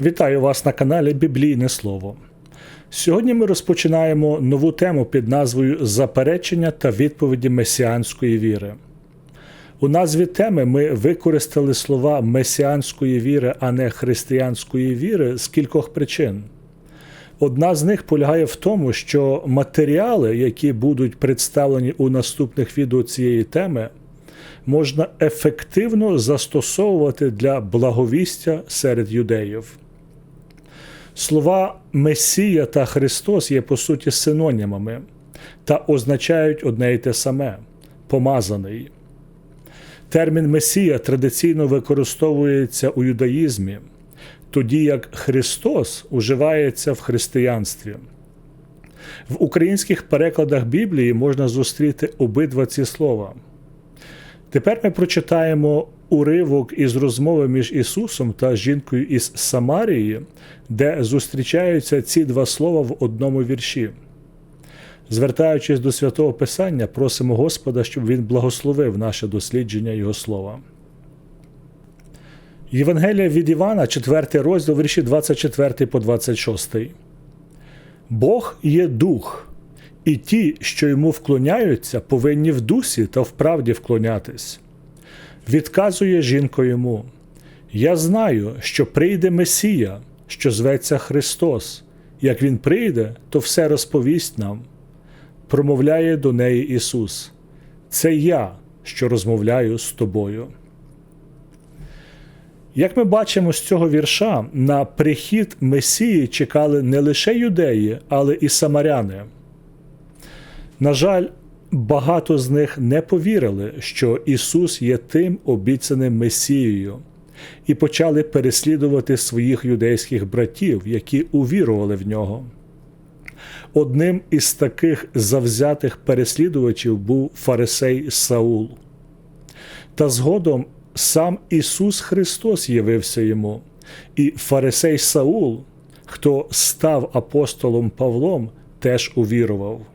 Вітаю вас на каналі Біблійне Слово. Сьогодні ми розпочинаємо нову тему під назвою Заперечення та відповіді месіанської віри. У назві теми ми використали слова месіанської віри, а не християнської віри з кількох причин. Одна з них полягає в тому, що матеріали, які будуть представлені у наступних відео цієї теми, можна ефективно застосовувати для благовістя серед юдеїв. Слова Месія та Христос є по суті синонімами та означають одне й те саме помазаний. Термін Месія традиційно використовується у юдаїзмі, тоді як Христос уживається в християнстві. В українських перекладах Біблії можна зустріти обидва ці слова. Тепер ми прочитаємо уривок із розмови між Ісусом та жінкою із Самарії, де зустрічаються ці два слова в одному вірші. Звертаючись до святого Писання, просимо Господа, щоб Він благословив наше дослідження Його слова. Євангелія від Івана, 4 розділ, вірші 24 по 26. Бог є дух, і ті, що йому вклоняються, повинні в дусі та в правді вклонятись. Відказує жінка йому: Я знаю, що прийде Месія, що зветься Христос. Як Він прийде, то все розповість нам. Промовляє до неї Ісус. Це я, що розмовляю з тобою. Як ми бачимо з цього вірша, на прихід Месії чекали не лише юдеї, але і самаряни. На жаль, багато з них не повірили, що Ісус є тим обіцяним Месією, і почали переслідувати своїх юдейських братів, які увірували в нього. Одним із таких завзятих переслідувачів був фарисей Саул. Та згодом сам Ісус Христос явився йому, і фарисей Саул, хто став апостолом Павлом, теж увірував.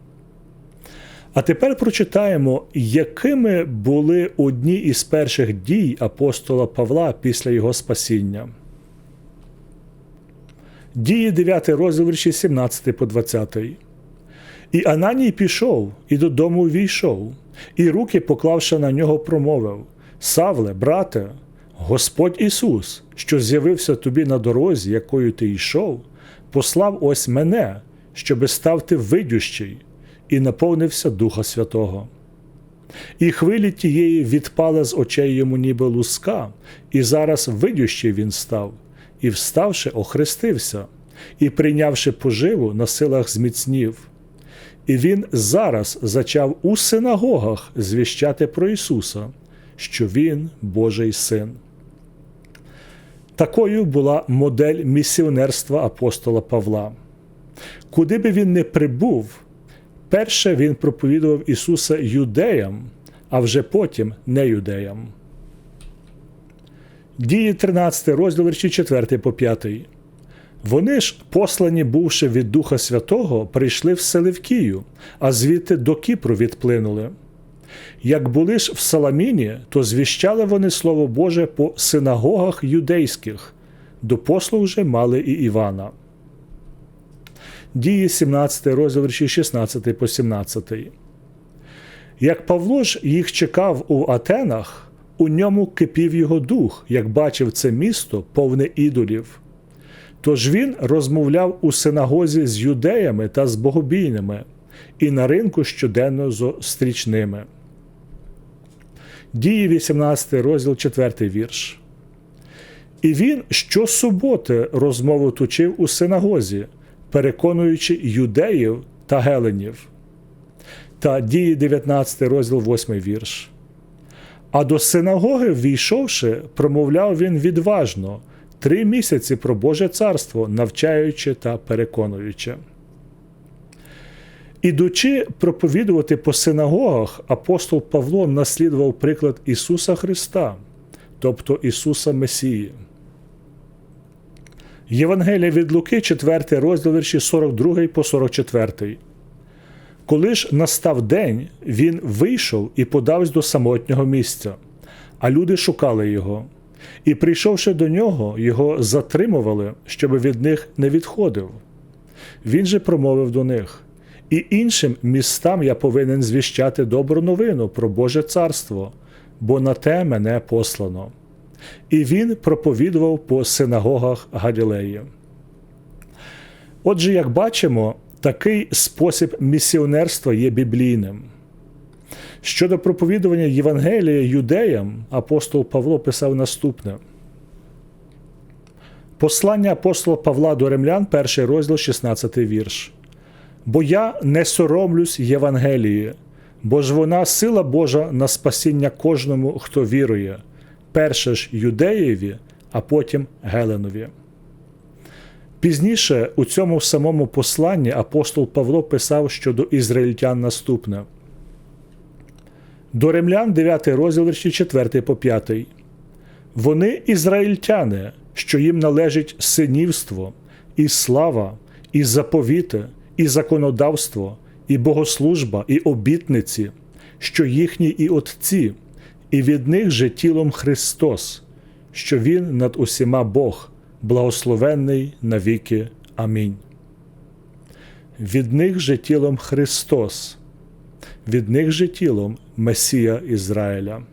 А тепер прочитаємо, якими були одні із перших дій апостола Павла після його спасіння. Дії 9 розділ вірші 17 по 20. І Ананій пішов, і додому війшов, і руки, поклавши на нього, промовив Савле, брате, Господь Ісус, що з'явився тобі на дорозі, якою ти йшов, послав ось мене, щоби став ти видющий, і наповнився Духа Святого. І хвилі тієї відпали з очей йому ніби луска, і зараз видющий він став, і, вставши, охрестився, і, прийнявши поживу, на силах зміцнів. І він зараз зачав у синагогах звіщати про Ісуса, що Він Божий Син. Такою була модель місіонерства апостола Павла. Куди би він не прибув, перше він проповідував Ісуса юдеям, а вже потім не юдеям. Дії 13 розділ вірші 4 по 5. Вони ж, послані, бувши від Духа Святого, прийшли в Селевкію, а звідти до Кіпру відплинули. Як були ж в Саламіні, то звіщали вони Слово Боже по синагогах юдейських, до послуг же мали і Івана. Дії 17 розділ вірші 16 по 17. Як Павло ж їх чекав у Атенах, у ньому кипів його дух, як бачив це місто повне ідолів. Тож він розмовляв у синагозі з юдеями та з богобійними, і на ринку щоденно з стрічними. Дії 18 розділ 4 вірш. І він щосуботи розмову точив у синагозі, переконуючи юдеїв та геленів. Та дії 19 розділ 8 вірш. А до синагоги, ввійшовши, промовляв він відважно три місяці про Боже царство, навчаючи та переконуючи. Ідучи проповідувати по синагогах, апостол Павло наслідував приклад Ісуса Христа, тобто Ісуса Месії. Євангелія від Луки, 4 розділ вірші 42 по 44. Коли ж настав день, він вийшов і подався до самотнього місця, а люди шукали його. і, прийшовши до нього, його затримували, щоб від них не відходив. Він же промовив до них: І іншим містам я повинен звіщати добру новину про Боже царство, бо на те мене послано. І він проповідував по синагогах Галілеї. Отже, як бачимо, такий спосіб місіонерства є біблійним. Щодо проповідування Євангелія юдеям, апостол Павло писав наступне. Послання апостола Павла до римлян, перший розділ, 16 вірш. Бо я не соромлюсь Євангелії, бо ж вона сила Божа на спасіння кожному, хто вірує, перше ж юдеєві, а потім Геленові. Пізніше у цьому самому посланні апостол Павло писав щодо ізраїльтян наступне. До римлян 9 розділ вірші 4 по 5. Вони ізраїльтяни, що їм належить синівство, і слава, і заповіти, і законодавство, і богослужба, і обітниці, що їхні і отці, і від них же тілом Христос, що Він над усіма Бог, благословенний навіки. Амінь. Від них же тілом Христос, від них же тілом Месія Ізраїля.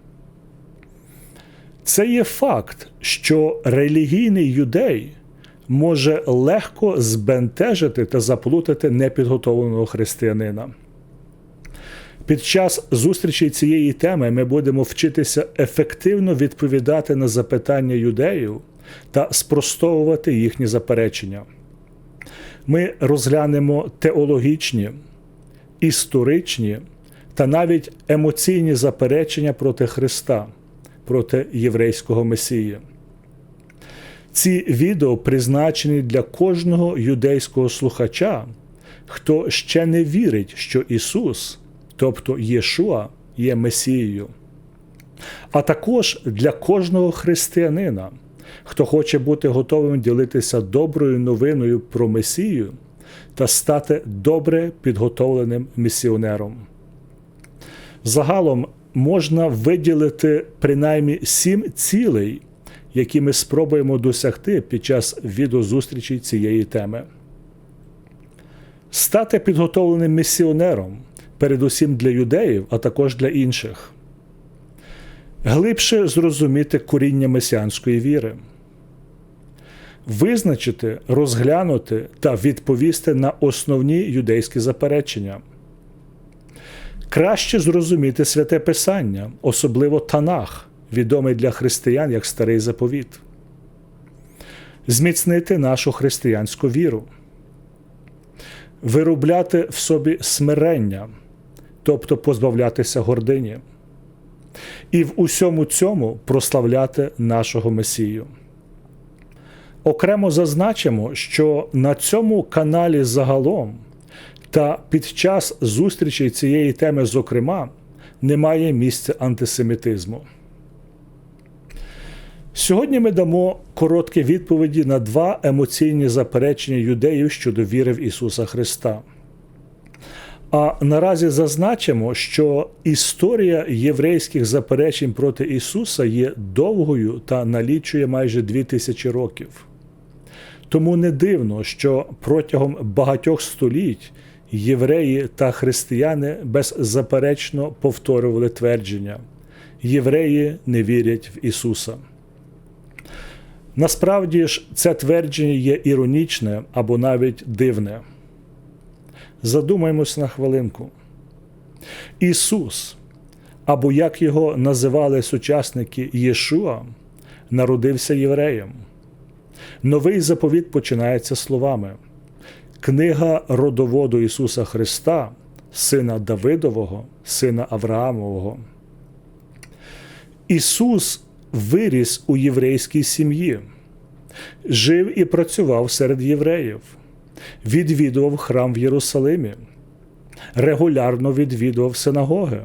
Це є факт, що релігійний юдей може легко збентежити та заплутати непідготовленого християнина. Під час зустрічі цієї теми ми будемо вчитися ефективно відповідати на запитання юдеїв та спростовувати їхні заперечення. Ми розглянемо теологічні, історичні та навіть емоційні заперечення проти Христа, проти єврейського Месії. Ці відео призначені для кожного юдейського слухача, хто ще не вірить, що Ісус, тобто Єшуа, є Месією, а також для кожного християнина, хто хоче бути готовим ділитися доброю новиною про Месію та стати добре підготовленим місіонером. Загалом можна виділити принаймні сім цілей, які ми спробуємо досягти під час відеозустрічі цієї теми. Стати підготовленим місіонером, передусім для юдеїв, а також для інших, глибше зрозуміти коріння месіанської віри, визначити, розглянути та відповісти на основні юдейські заперечення. Краще зрозуміти святе Писання, особливо Танах, відомий для християн як старий заповіт, зміцнити нашу християнську віру, виробляти в собі смирення, тобто позбавлятися гордині, і в усьому цьому прославляти нашого Месію. Окремо зазначимо, що на цьому каналі загалом. Та під час зустрічі цієї теми, зокрема, немає місця антисемітизму. Сьогодні ми дамо короткі відповіді на два емоційні заперечення юдеїв щодо віри в Ісуса Христа. А наразі зазначимо, що історія єврейських заперечень проти Ісуса є довгою та налічує майже дві тисячі років. Тому не дивно, що протягом багатьох століть євреї та християни беззаперечно повторювали твердження: Євреї не вірять в Ісуса. Насправді ж, це твердження є іронічне або навіть дивне. Задумаємось на хвилинку. Ісус, або як його називали сучасники Єшуа, народився євреєм. Новий заповіт починається словами. Книга родоводу Ісуса Христа, Сина Давидового, Сина Авраамового. Ісус виріс у єврейській сім'ї, жив і працював серед євреїв, відвідував храм в Єрусалимі, регулярно відвідував синагоги,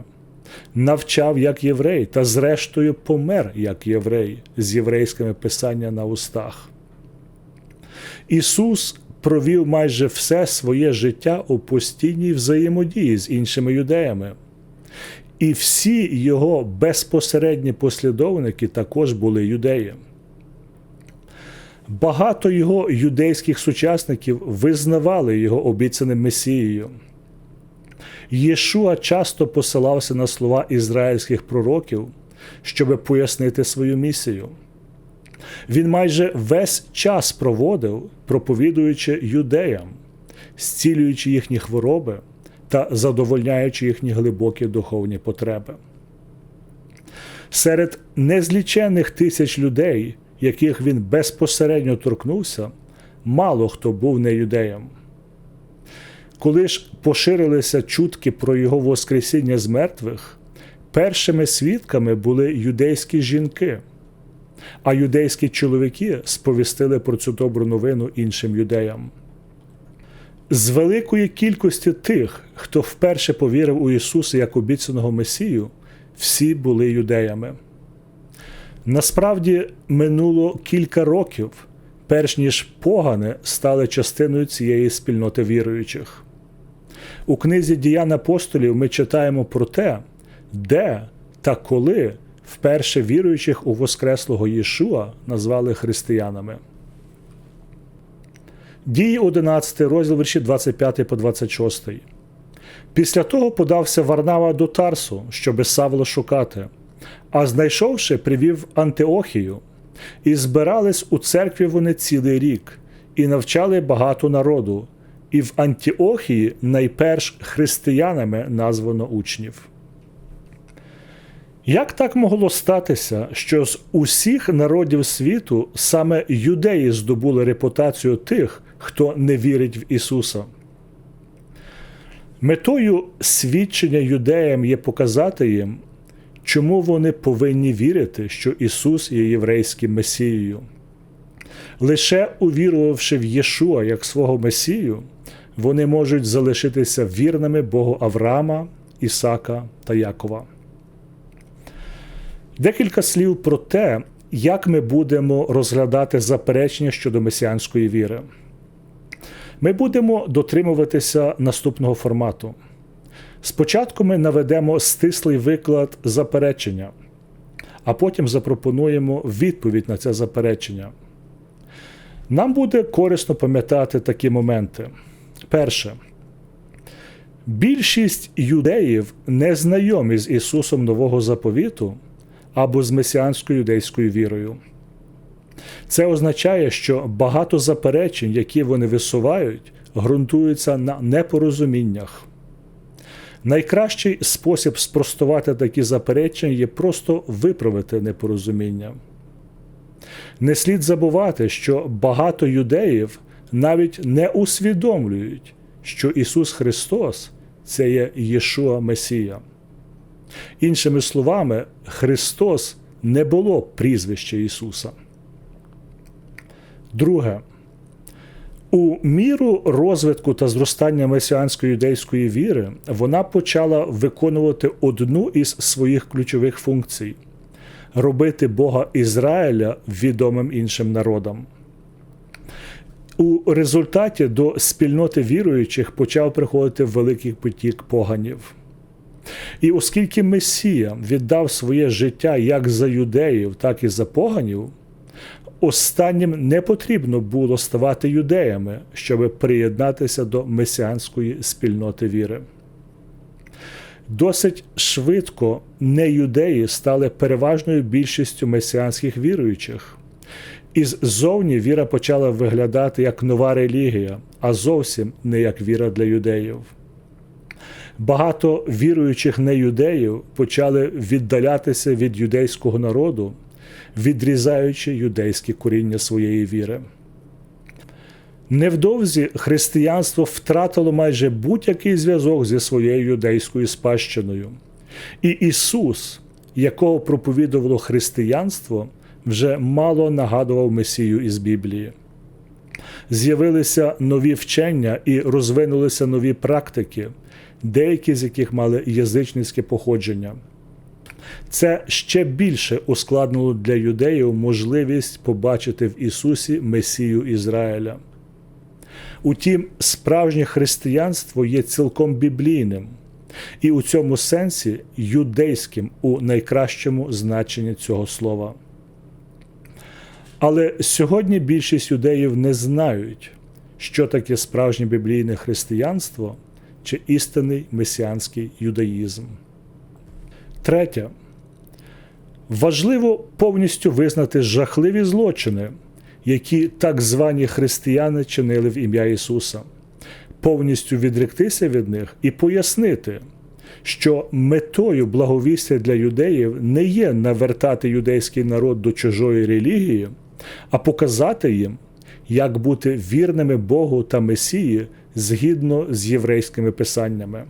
навчав як єврей та, зрештою, помер як єврей з єврейськими писання на устах. Ісус провів майже все своє життя у постійній взаємодії з іншими юдеями. і всі його безпосередні послідовники також були юдеї. Багато його юдейських сучасників визнавали його обіцяним Месією. Єшуа часто посилався на слова ізраїльських пророків, щоб пояснити свою місію. Він майже весь час проводив, проповідуючи юдеям, зцілюючи їхні хвороби та задовольняючи їхні глибокі духовні потреби. Серед незліченних тисяч людей, яких він безпосередньо торкнувся, мало хто був не юдеєм. Коли ж поширилися чутки про його Воскресіння з мертвих, першими свідками були юдейські жінки, а юдейські чоловіки сповістили про цю добру новину іншим юдеям. З великої кількості тих, хто вперше повірив у Ісуса як обіцяного Месію, всі були юдеями. Насправді минуло кілька років, перш ніж погани стали частиною цієї спільноти віруючих. У книзі діян апостолів ми читаємо про те, де та коли вперше віруючих у Воскреслого Єшуа назвали християнами. Дії 11 розділ вірші 25 по 26. Після того подався Варнава до Тарсу, щоби Савла шукати, а знайшовши, привів Антиохію, і збирались у церкві вони цілий рік, і навчали багато народу, і в Антіохії найперш християнами названо учнів. Як так могло статися, що з усіх народів світу саме юдеї здобули репутацію тих, хто не вірить в Ісуса? Метою свідчення юдеям є показати їм, чому вони повинні вірити, що Ісус є єврейським Месією. Лише увірувавши в Єшуа як свого Месію, вони можуть залишитися вірними Богу Авраама, Ісака та Якова. Декілька слів про те, як ми будемо розглядати заперечення щодо месіанської віри. Ми будемо дотримуватися наступного формату. Спочатку ми наведемо стислий виклад заперечення, а потім запропонуємо відповідь на це заперечення. Нам буде корисно пам'ятати такі моменти. Перше. Більшість юдеїв не знайомі з Ісусом Нового Заповіту або з месіанською юдейською вірою. Це означає, що багато заперечень, які вони висувають, ґрунтуються на непорозуміннях. Найкращий спосіб спростувати такі заперечення є просто виправити непорозуміння. Не слід забувати, що багато юдеїв навіть не усвідомлюють, що Ісус Христос це є Єшуа Месія. Іншими словами, Христос не було прізвища Ісуса. Друге. У міру розвитку та зростання месіанської юдейської віри вона почала виконувати одну із своїх ключових функцій робити Бога Ізраїля відомим іншим народам. У результаті до спільноти віруючих почав приходити великий потік поганів. І оскільки Месія віддав своє життя як за юдеїв, так і за поганів, останнім не потрібно було ставати юдеями, щоб приєднатися до месіанської спільноти віри. Досить швидко неюдеї стали переважною більшістю месіанських віруючих. І ззовні віра почала виглядати як нова релігія, а зовсім не як віра для юдеїв. Багато віруючих неюдеїв почали віддалятися від юдейського народу, відрізаючи юдейське коріння своєї віри. Невдовзі християнство втратило майже будь-який зв'язок зі своєю юдейською спадщиною. І Ісус, якого проповідувало християнство, вже мало нагадував Месію із Біблії. З'явилися нові вчення і розвинулися нові практики, деякі з яких мали язичницьке походження. Це ще більше ускладнило для юдеїв можливість побачити в Ісусі Месію Ізраїля. Утім, справжнє християнство є цілком біблійним, і у цьому сенсі юдейським у найкращому значенні цього слова. Але сьогодні більшість юдеїв не знають, що таке справжнє біблійне християнство чи істинний месіанський юдаїзм. Третє. Важливо повністю визнати жахливі злочини, які так звані християни чинили в ім'я Ісуса, повністю відректися від них і пояснити, що метою благовістя для юдеїв не є навертати юдейський народ до чужої релігії, а показати їм, як бути вірними Богу та Месії згідно з єврейськими писаннями.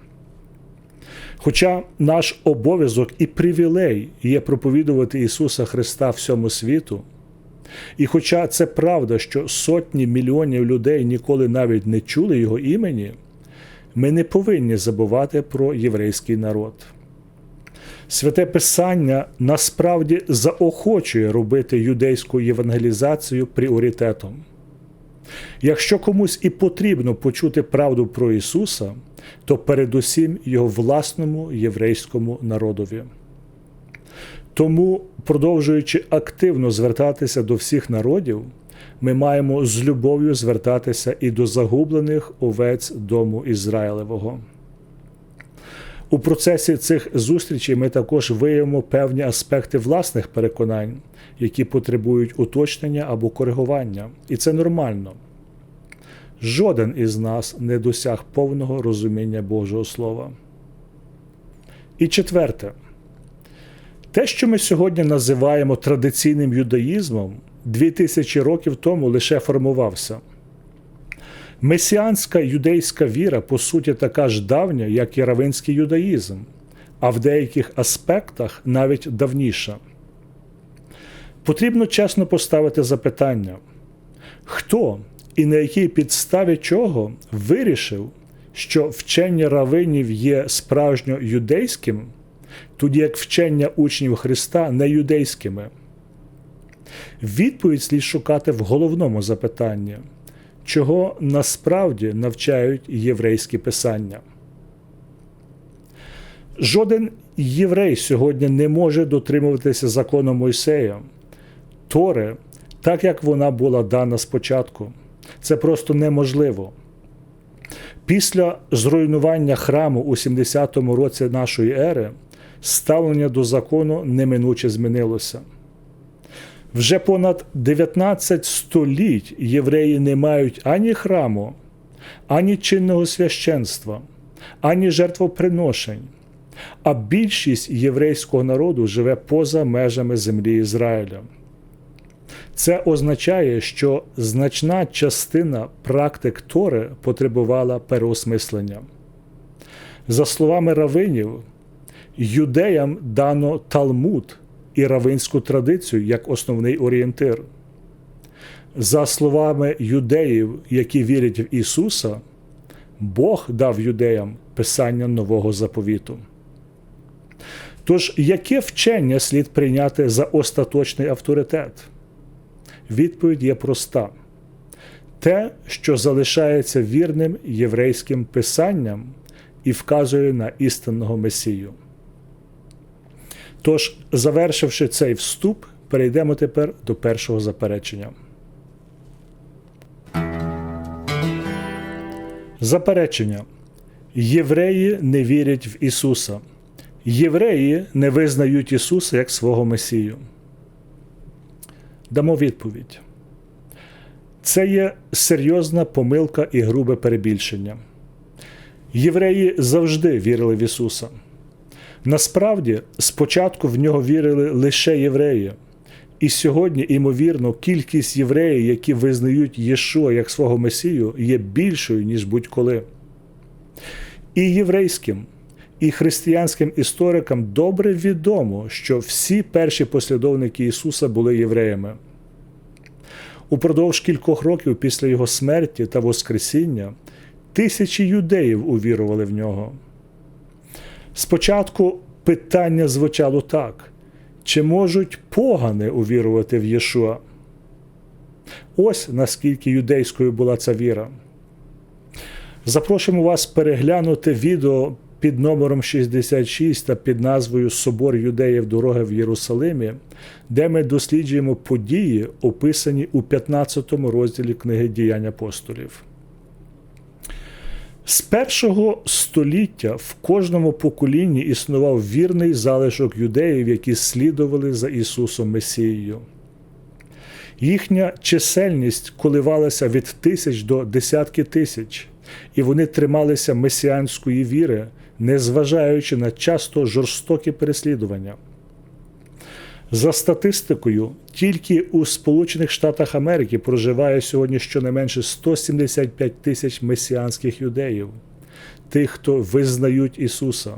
Хоча наш обов'язок і привілей є проповідувати Ісуса Христа всьому світу, і хоча це правда, що сотні мільйонів людей ніколи навіть не чули Його імені, ми не повинні забувати про єврейський народ. Святе Писання насправді заохочує робити юдейську євангелізацію пріоритетом. Якщо комусь і потрібно почути правду про Ісуса, то передусім його власному єврейському народові. Тому, продовжуючи активно звертатися до всіх народів, ми маємо з любов'ю звертатися і до загублених овець дому Ізраїлевого. У процесі цих зустрічей ми також виявимо певні аспекти власних переконань, які потребують уточнення або коригування, і це нормально. Жоден із нас не досяг повного розуміння Божого Слова. І четверте, те, що ми сьогодні називаємо традиційним юдаїзмом, 2000 років тому лише формувався. Месіанська юдейська віра, по суті, така ж давня, як і равинський юдаїзм, а в деяких аспектах навіть давніша. Потрібно чесно поставити запитання, хто і на якій підставі чого вирішив, що вчення равинів є справжньо юдейським, тоді як вчення учнів Христа не юдейськими. Відповідь слід шукати в головному запитанні, чого насправді навчають єврейські писання. Жоден єврей сьогодні не може дотримуватися закону Мойсея, Тори, так як вона була дана спочатку. Це просто неможливо. Після зруйнування храму у 70-му році нашої ери ставлення до закону неминуче змінилося. Вже понад 19 століть євреї не мають ані храму, ані чинного священства, ані жертвоприношень, а більшість єврейського народу живе поза межами землі Ізраїля. Це означає, що значна частина практик Тори потребувала переосмислення. За словами равинів, юдеям дано Талмуд і равинську традицію як основний орієнтир. За словами юдеїв, які вірять в Ісуса, Бог дав юдеям писання нового заповіту. Тож, яке вчення слід прийняти за остаточний авторитет? Відповідь є проста: те, що залишається вірним єврейським писанням і вказує на істинного Месію. Тож, завершивши цей вступ, перейдемо тепер до першого заперечення. Заперечення. Євреї не вірять в Ісуса. Євреї не визнають Ісуса як свого Месію. Дамо відповідь. Це є серйозна помилка і грубе перебільшення. Євреї завжди вірили в Ісуса. Насправді, спочатку в нього вірили лише євреї. І сьогодні, ймовірно, кількість євреїв, які визнають Єшуа як свого Месію, є більшою, ніж будь-коли. І єврейським, і християнським історикам добре відомо, що всі перші послідовники Ісуса були євреями. Упродовж кількох років після Його смерті та Воскресіння тисячі юдеїв увірували в нього. Спочатку питання звучало так: чи можуть погани увірувати в Єшуа? Ось наскільки юдейською була ця віра. Запрошуємо вас переглянути відео під номером 66 та під назвою Собор юдеїв Дороги в Єрусалимі, де ми досліджуємо події, описані у 15 розділі книги діянь апостолів. З першого століття в кожному поколінні існував вірний залишок юдеїв, які слідували за Ісусом Месією. Їхня чисельність коливалася від тисяч до десятки тисяч, і вони трималися месіанської віри, незважаючи на часто жорстокі переслідування. За статистикою, тільки у Сполучених Штатах Америки проживає сьогодні щонайменше 175 тисяч месіанських юдеїв, тих, хто визнають Ісуса,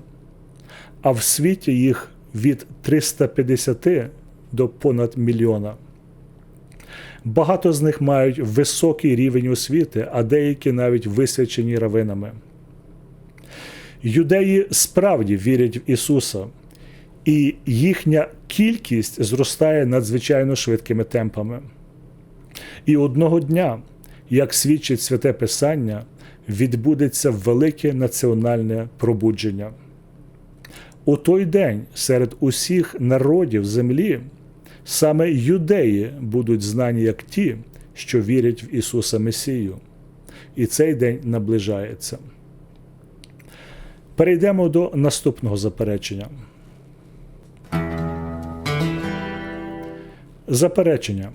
а в світі їх від 350 до понад мільйона. Багато з них мають високий рівень освіти, а деякі навіть висвячені равинами. Юдеї справді вірять в Ісуса, і їхня кількість зростає надзвичайно швидкими темпами. І одного дня, як свідчить святе Писання, відбудеться велике національне пробудження. У той день серед усіх народів землі саме юдеї будуть знані як ті, що вірять в Ісуса Месію. І цей день наближається. Перейдемо до наступного заперечення. Заперечення.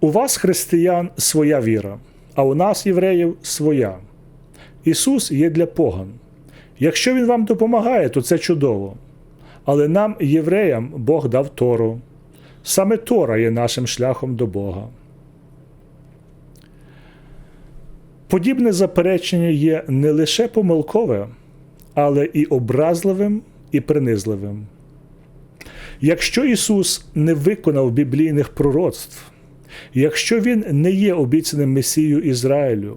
У вас, християн, своя віра, а у нас, євреїв, своя. Ісус є для поган. Якщо Він вам допомагає, то це чудово. Але нам, євреям, Бог дав Тору. Саме Тора є нашим шляхом до Бога. Подібне заперечення є не лише помилкове, але і образливим і принизливим. Якщо Ісус не виконав біблійних пророцтв, якщо Він не є обіцяним Месією Ізраїлю,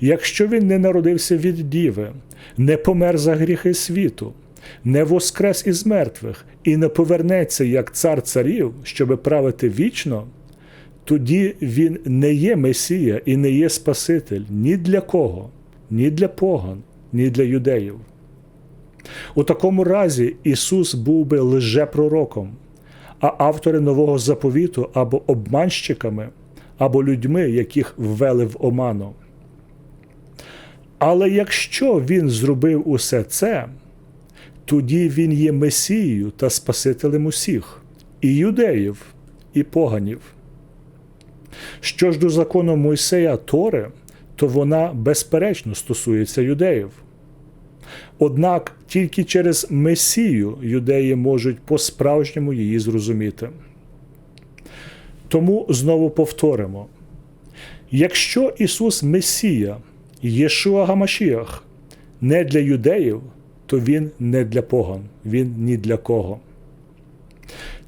якщо Він не народився від Діви, не помер за гріхи світу, не воскрес із мертвих і не повернеться як цар царів, щоби правити вічно, тоді Він не є Месія і не є Спаситель ні для кого, ні для поган, ні для юдеїв. У такому разі Ісус був би лжепророком, а автори нового заповіту або обманщиками, або людьми, яких ввели в оману. Але якщо Він зробив усе це, тоді Він є Месією та Спасителем усіх, і юдеїв, і поганів. Що ж до закону Мойсея Тори, то вона безперечно стосується юдеїв. Однак тільки через Месію юдеї можуть по-справжньому її зрозуміти. Тому знову повторимо: якщо Ісус Месія, Єшуа Гамашіах, не для юдеїв, то Він не для поган, Він ні для кого.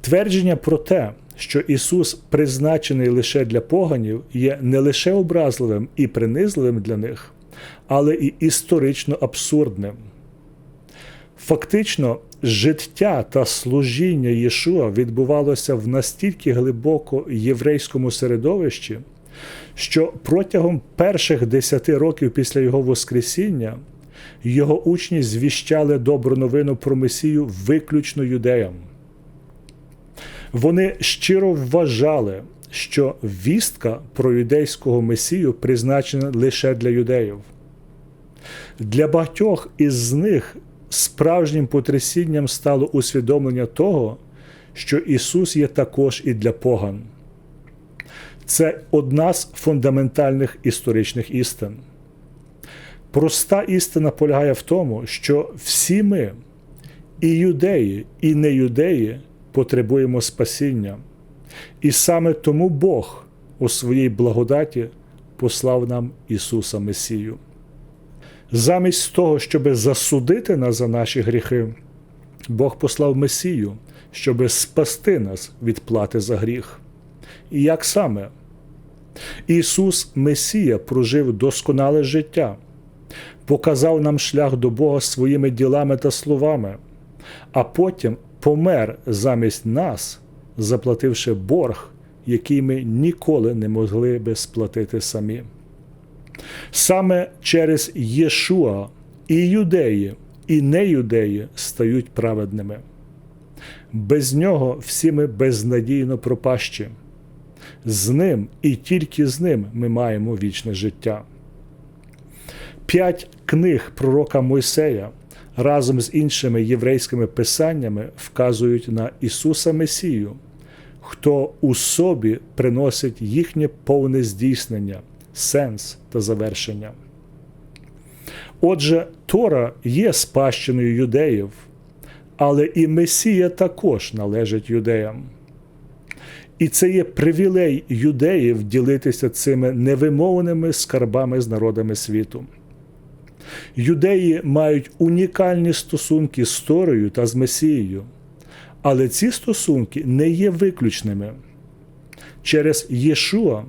Твердження про те, що Ісус призначений лише для поганів, є не лише образливим і принизливим для них, але і історично абсурдним. Фактично, життя та служіння Єшуа відбувалося в настільки глибоко єврейському середовищі, що протягом перших десяти років після його Воскресіння його учні звіщали добру новину про Месію виключно юдеям. Вони щиро вважали, що вістка про юдейського Месію призначена лише для юдеїв. Для багатьох із них справжнім потрясінням стало усвідомлення того, що Ісус є також і для поган. Це одна з фундаментальних історичних істин. Проста істина полягає в тому, що всі ми, і юдеї, і неюдеї, потребуємо спасіння. І саме тому Бог у своїй благодаті послав нам Ісуса Месію. Замість того, щоб засудити нас за наші гріхи, Бог послав Месію, щоб спасти нас від плати за гріх. І як саме? Ісус Месія прожив досконале життя, показав нам шлях до Бога своїми ділами та словами, а потім помер замість нас, заплативши борг, який ми ніколи не могли би сплатити самі. Саме через Єшуа і юдеї, і неюдеї стають праведними. Без нього всі ми безнадійно пропащі. З ним і тільки з ним ми маємо вічне життя. П'ять книг пророка Мойсея разом з іншими єврейськими писаннями вказують на Ісуса Месію, хто у собі приносить їхнє повне здійснення, сенс та завершення. Отже, Тора є спадщиною юдеїв, але і Месія також належить юдеям. І це є привілей юдеїв ділитися цими невимовними скарбами з народами світу. Юдеї мають унікальні стосунки з Торою та з Месією, але ці стосунки не є виключними. Через Єшуа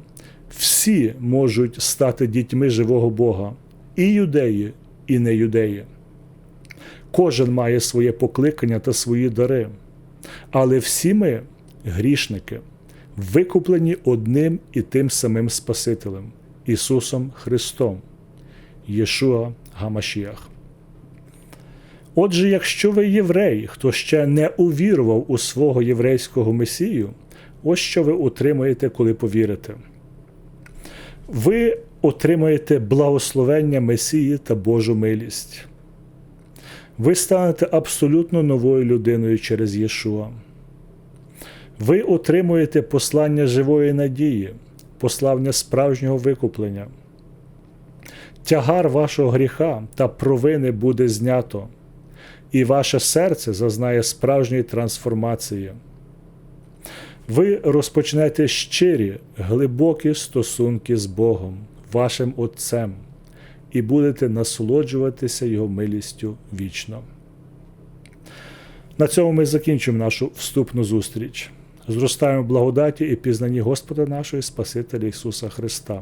всі можуть стати дітьми живого Бога, і юдеї, і неюдеї. Кожен має своє покликання та свої дари, але всі ми грішники, викуплені одним і тим самим Спасителем Ісусом Христом, Єшуа Гамашіях. Отже, якщо ви єврей, хто ще не увірував у свого єврейського Месію, ось що ви отримаєте, коли повірите. Ви отримаєте благословення Месії та Божу милість. Ви станете абсолютно новою людиною через Єшуа. Ви отримуєте послання живої надії, послання справжнього викуплення. Тягар вашого гріха та провини буде знято, і ваше серце зазнає справжньої трансформації. Ви розпочнете щирі, глибокі стосунки з Богом, вашим Отцем, і будете насолоджуватися Його милістю вічно. На цьому ми закінчимо нашу вступну зустріч. Зростаємо благодаті і пізнанні Господа нашого і Спасителя Ісуса Христа.